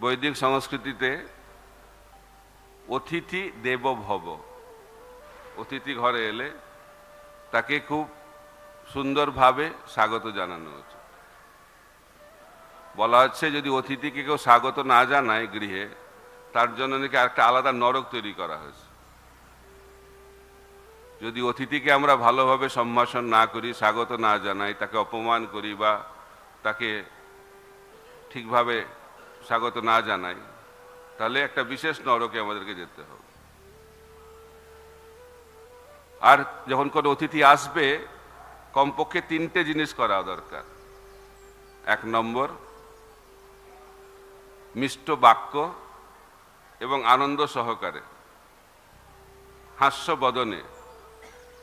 বৈদিক সংস্কৃতিতে অতিথি দেব ভব অতিথি ঘরে এলে তাকে খুব সুন্দরভাবে স্বাগত জানানো হচ্ছে। বলা হচ্ছে যদি অতিথিকে কেউ স্বাগত না জানায় গৃহে, তার জন্য নাকি একটা আলাদা নরক তৈরি করা হয়েছে। যদি অতিথিকে আমরা ভালোভাবে সম্ভাষণ না করি, স্বাগত না জানাই, তাকে অপমান করি বা তাকে ঠিকভাবে স্বাগত না জানাই, তাহলে একটা বিশেষ নরকে আমাদেরকে যেতে হবে। আর যখন কোনো অতিথি আসবে, কমপক্ষে তিনটে জিনিস করা দরকার। এক নম্বর, মিষ্ট বাক্য এবং আনন্দ সহকারে হাস্য বদনে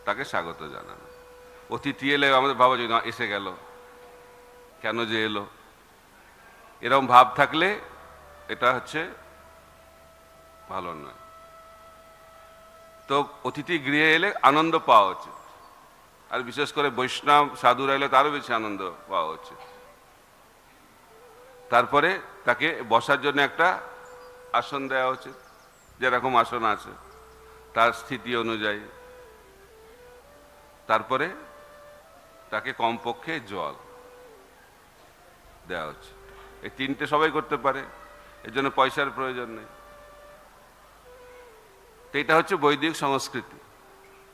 তাকে স্বাগত জানানো। অতিথি এলে আমাদের ভাবা যে না এসে গেল, কেন যে এলো? এরকম ভাব থাকলে এটা হচ্ছে ভালো নয়। তো অতিথি গৃহে এলে আনন্দ পাওয়া উচিত। আর বিশেষ করে বৈষ্ণব সাধুরা এলে তারও বেশি আনন্দ পাওয়া উচিত। তারপরে তাকে বসার জন্য একটা আসন দেওয়া উচিত, যেরকম আসন আছে, তার স্থিতি অনুযায়ী। তারপরে তাকে কমপক্ষে জল দেওয়া উচিত। এই তিনটে সবাই করতে পারে, এর জন্য পয়সার প্রয়োজন নেই। তো এটা হচ্ছে বৈদিক সংস্কৃতি।